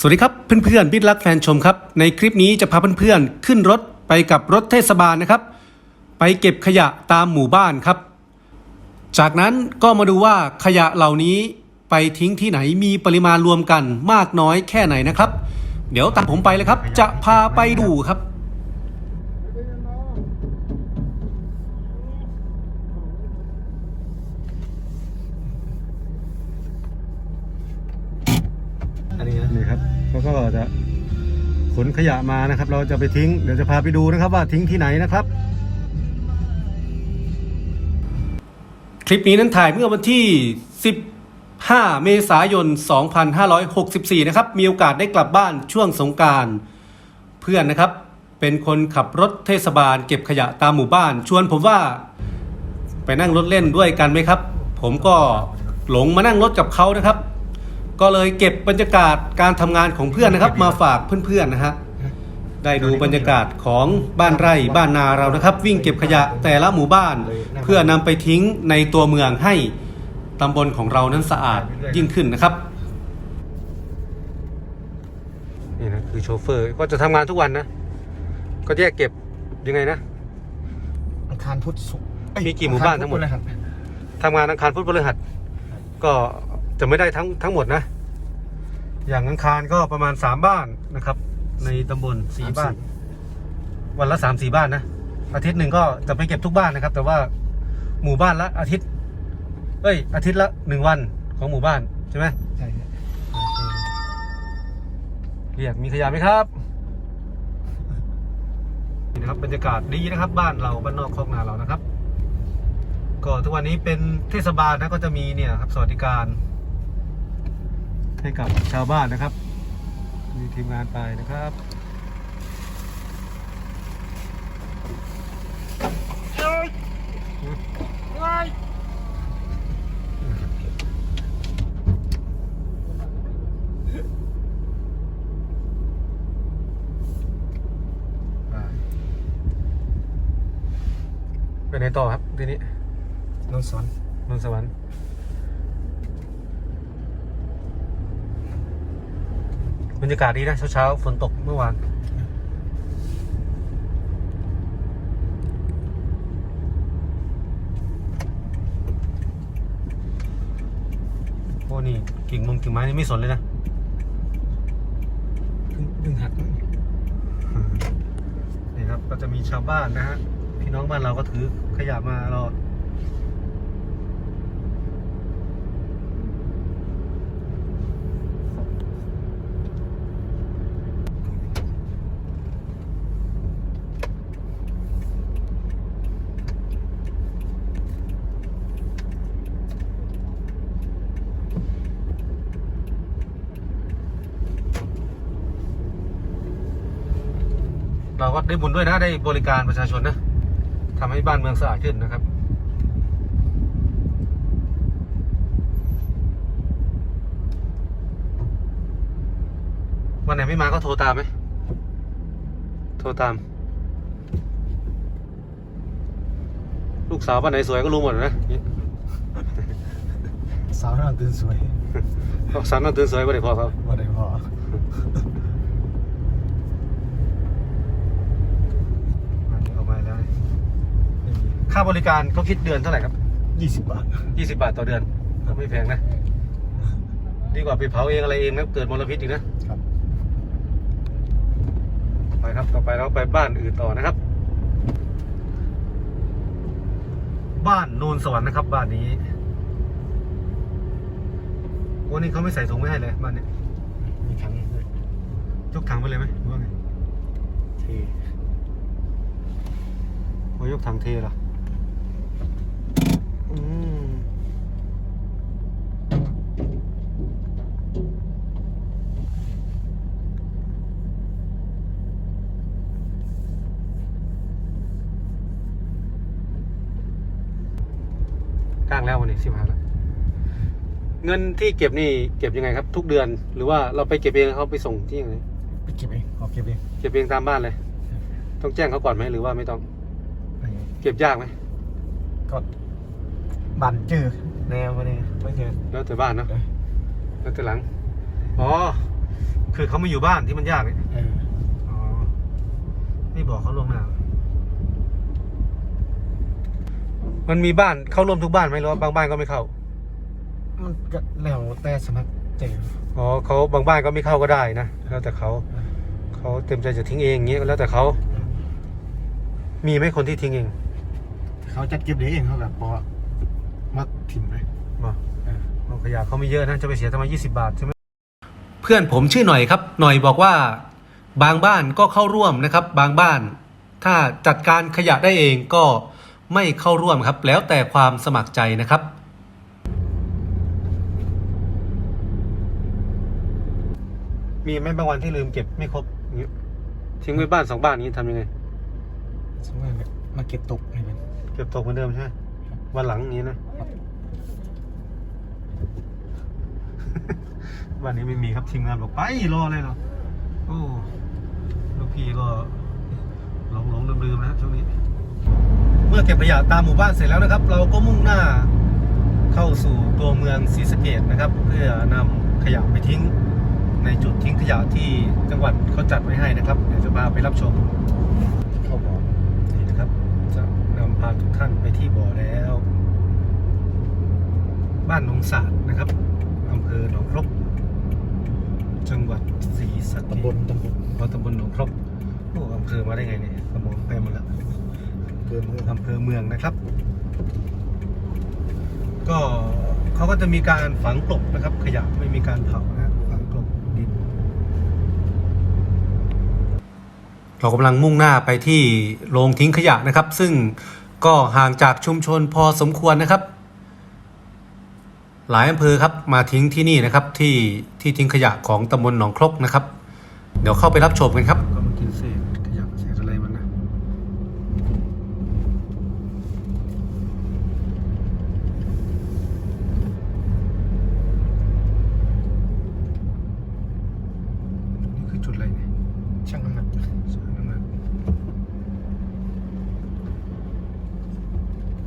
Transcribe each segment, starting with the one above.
สวัสดีครับเพื่อนๆบิดรักแฟนชมครับ ในคลิปนี้จะพาเพื่อนๆขึ้นรถไปกับรถเทศบาลนะครับ ไปเก็บขยะตามหมู่บ้านครับ จากนั้นก็มาดูว่าขยะเหล่านี้ไปทิ้งที่ไหนมีปริมาณรวมกันมากน้อยแค่ไหนนะครับ เดี๋ยวตามผมไปเลยครับ จะพาไปดูครับ อันนี้นะ นี่ครับ เขาก็จะขนขยะมานะครับ เราจะไปทิ้ง เดี๋ยวจะพาไปดูนะครับว่าทิ้งที่ไหนนะครับ คลิปนี้นั้นถ่ายเมื่อวันที่ 15 เมษายน 2564 นะครับ มีโอกาสได้กลับบ้านช่วงสงการเพื่อนนะครับ เป็นคนขับรถเทศบาล เก็บขยะตามหมู่บ้าน ชวนผมว่าไปนั่งรถเล่นด้วยกันไหมครับ ผมก็หลงมานั่งรถกับเขานะครับ ก็เลยเก็บบรรยากาศการทำงานของเพื่อนนะครับ มาฝากเพื่อนๆนะฮะได้ดูบรรยากาศของบ้านไร่บ้านนาเรานะครับ วิ่งเก็บขยะแต่ละหมู่บ้าน เพื่อนำไปทิ้งในตัวเมืองให้ตำบลของเรานั้นสะอาดยิ่งขึ้นนะครับนี่นะคือโชเฟอร์ก็จะทำงานทุกวันนะ ก็แยกเก็บยังไงนะ อังคารพุธศุกร์เอ้ยมีกี่หมู่บ้านทั้งหมดอัครพุธพฤหัสทำงานอังคารพุธพฤหัสก็ จะไม่ได้ทั้งทั้งหมดนะ อย่างอังคารก็ประมาณสามบ้านนะครับ ในตำบลสี่บ้าน วันละสามสี่บ้านนะอาทิตย์หนึ่งก็จะไปเก็บทุกบ้านนะครับ แต่ว่าหมู่บ้านละอาทิตย์ เอ้ย อาทิตย์ละหนึ่งวันของหมู่บ้านใช่ไหมใช่ครับเรียกมีขยะไหมครับนี่นะครับบรรยากาศดีนะครับ บ้านเราบ้านนอกคลองนาเรานะครับ ก็ทุกวันนี้เป็นเทศบาลนะก็จะมีเนี่ยครับสวัสดิการ ให้กับชาวบ้านนะครับ มีทีมงานไปนะครับไปไหนต่อครับทีนี้นนท์สอนนนท์สวรรค์ รรยากาศดีนะเช้าๆฝนตกเมื่อวานโอ้นี่กิ่งมงกิ่งไม้นี่ไม่สนเลยนะเพิ่งเพิ่งหักนี่ครับก็จะมีชาวบ้านนะฮะพี่น้องบ้านเราก็ถือขยะมารอ เราก็ได้บุญด้วยนะได้บริการประชาชนนะทำให้บ้านเมืองสะอาดขึ้นนะครับวันไหนไม่มาก็โทรตามไหม โทรตาม ลูกสาวบ้านไหนสวยก็รู้หมดนะ สาวน่าตื่นสวยเขาสามนั่นตื่นสวยบ่ได้พอเขาว่าได้พออันนี้ออกมาแล้วนี่ ค่าบริการเขาคิดเดือนเท่าไหร่ครับยี่สิบบาท ยี่สิบบาทต่อเดือนก็ไม่แพงนะ ดีกว่าไปเผาเองอะไรเองนะเกิดมลพิษอีกนะครับ ไปครับต่อไปเราไปบ้านอื่นต่อนะครับ บ้านโนนสวรรค์นะครับ บ้านนี้วันนี้เขาไม่ใส่ถุงไม่ให้เลยบ้านนี้มีถังด้วยยกถังไปเลยไหมหรือว่าไงเทว่ายกถังเทเหรออืมกลางแล้ววันนี้ สิบห้าแล้วเงินที่เก็บนี่เก็บยังไงครับ ทุกเดือน หรือว่าเราไปเก็บเองเขาไปส่งที่ยังไงไปเก็บเองขอเก็บเองเก็บเองตามบ้านเลย ต้องแจ้งเขาก่อนไหมหรือว่าไม่ต้องอันนี้เก็บยากไหมก็บันเจอแนวมาเนี่ยไม่เจอแล้วแต่บ้านเนาะเอ้ยแล้วแต่หลังอ๋อคือเขาไม่อยู่บ้านที่มันยากเนี่ยเอออ๋อไม่บอกเขาล่วงหน้า มันมีบ้านเข้าร่วมทุกบ้านไหมหรือว่าบางบ้านก็ไม่เข้า มันก็แล้วแต่สมัครใจอ๋อเขาบางบ้านก็ไม่เข้าก็ได้นะ แล้วแต่เขาเขาเต็มใจจะทิ้งเองอย่างเงี้ยก็แล้วแต่เขามีไหมคนที่ทิ้งเองเขาจัดเก็บเองเขาแบบพอมาถิ่มเลยบอกเออเอาขยะเขาไม่เยอะนะจะไปเสียทำไมยี่สิบาทใช่ไหมเพื่อนผมชื่อหน่อยครับ หน่อยบอกว่า บางบ้านก็เข้าร่วมนะครับ บางบ้าน ถ้าจัดการขยะได้เองก็ ไม่เข้าร่วมครับ แล้วแต่ความสมัครใจนะครับ มีไหมบางวันที่ลืมเก็บไม่ครบอย่างเงี้ยทิ้งไว้บ้านสองบ้านนี้ทำยังไง สมมติว่ามาเก็บตกให้มันเก็บตกเหมือนเดิมใช่ไหมวันหลังอย่างนี้นะ วันนี้ไม่มีครับทีมงานบอกไปรอเลยเหรอโอ้ลูกพี่ก็หลงหลงลืมลืมๆนะช่วงนี้ เมื่อเก็บขยะตามหมู่บ้านเสร็จแล้วนะครับ เราก็มุ่งหน้าเข้าสู่ตัวเมืองศรีสะเกดนะครับ เพื่อนำขยะไปทิ้ง ในจุดทิ้งขยะที่จังหวัดเขาจัดไว้ให้นะครับ เดี๋ยวจะพาไปรับชมเข้าบอกนี่นะครับ จะนำพาทุกท่านไปที่บ่อแล้ว บ้านหนองสาดนะครับอำเภอหนองครกจังหวัดศรีสะเกษตำบลตำบลพอตำบลหนองครกโอ้อำเภอมาได้ไงเนี่ยสมองไปหมดแล้ว เกินมืออำเภอเมืองนะครับ ก็เขาก็จะมีการฝังกลบนะครับ ขยะไม่มีการเผานะฝังกลบดิน เรากำลังมุ่งหน้าไปที่โรงทิ้งขยะนะครับ ซึ่งก็ห่างจากชุมชนพอสมควรนะครับ หลายอำเภอครับมาทิ้งที่นี่นะครับที่ที่ทิ้งขยะของตำบลหนองครกนะครับ เดี๋ยวเข้าไปรับชมกันครับ ก็มากินเศษขยะเศษอะไรมันนะนี่คือจุดอะไรเนี่ย ช่างน้ำหนัก สวนน้ำมัน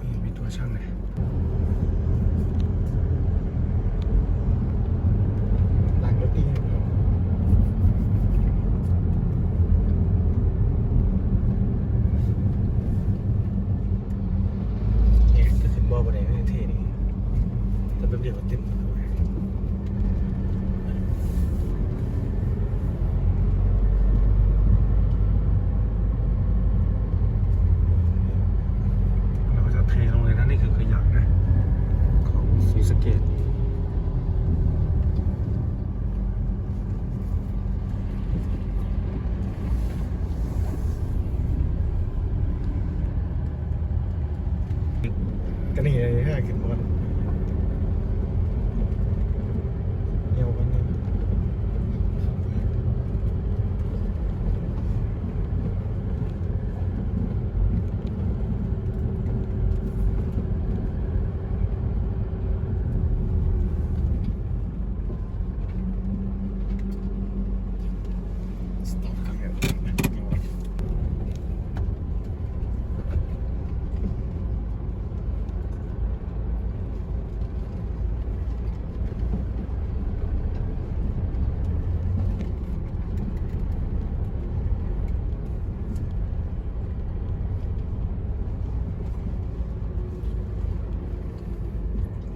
นี่มีตัวช่างเลย ล้างรถดีให้เราเนี่ยจะขึ้นบ่อบ่ได้ในเท่นี่ แต่เป็นเดียวกับเราจะเทลงเลยนะนี่คือขยะนะ ของศรีสเกดก็นี่ไงห้ขึ้นบ่อนเหี่ยวกันเนี่ย สต็อปกันเนี่ย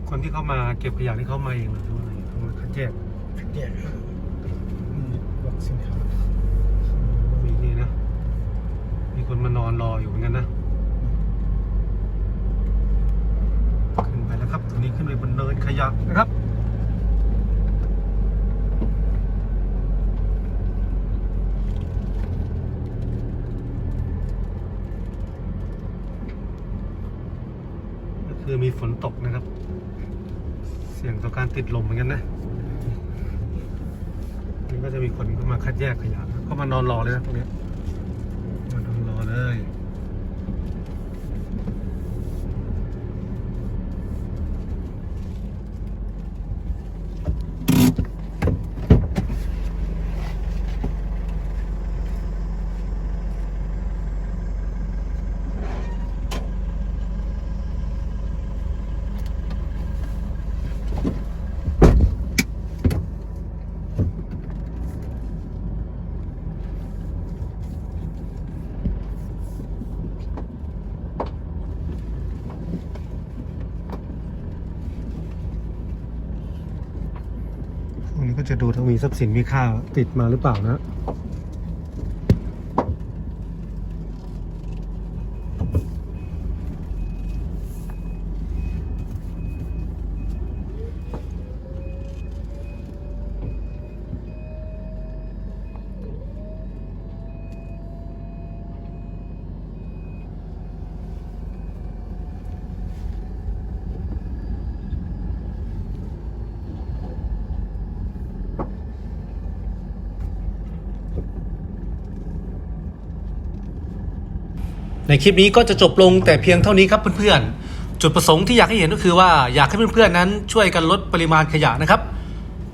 คน ที่เขามาเก็บขยะนี่เขามาเองหรือว่าอะไรเขามาคัดแยกเนี่ยมีบอกสินค้ามีนี่นะ มีคนมานอนรออยู่เหมือนกันนะ ขึ้นไปแล้วครับตอนนี้ขึ้นไปบนเนินขยะนะครับก็คือมีฝนตกนะครับ เสี่ยงต่อการติดลมเหมือนกันนะนี่ก็จะมีคนเข้ามาคัดแยกขยะเข้ามานอนรอเลยนะตรงนี้มานอนรอเลย จะดูถ้ามีทรัพย์สินมีค่าติดมาหรือเปล่านะ ในคลิปนี้ก็จะจบลงแต่เพียงเท่านี้ครับเพื่อนๆ จุดประสงค์ที่อยากให้เห็นก็คือว่าอยากให้เพื่อนๆนั้นช่วยกันลดปริมาณขยะนะครับ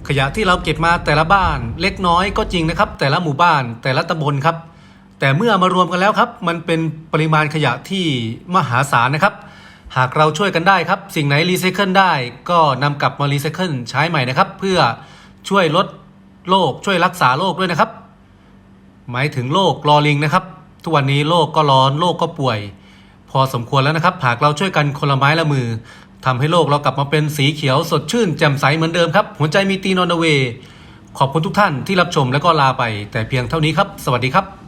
ขยะที่เราเก็บมาแต่ละบ้านเล็กน้อยก็จริงนะครับ แต่ละหมู่บ้านแต่ละตำบลครับ แต่เมื่อมารวมกันแล้วครับ มันเป็นปริมาณขยะที่มหาศาลนะครับ หากเราช่วยกันได้ครับ สิ่งไหนรีไซเคิลได้ก็นำกลับมารีไซเคิลใช้ใหม่นะครับ เพื่อช่วยลดโลกช่วยรักษาโลกด้วยนะครับ หมายถึงโลกรอลิงนะครับ ทุกวันนี้โลกก็ร้อนโลกก็ป่วย พอสมควรแล้วนะครับ หากเราช่วยกันคนละไม้ละมือทำให้โลกเรากลับมาเป็นสีเขียวสดชื่นแจ่มใสเหมือนเดิมครับ หัวใจมีตีนอนเวย์ขอบคุณทุกท่านที่รับชมและก็ลาไป แต่เพียงเท่านี้ครับ สวัสดีครับ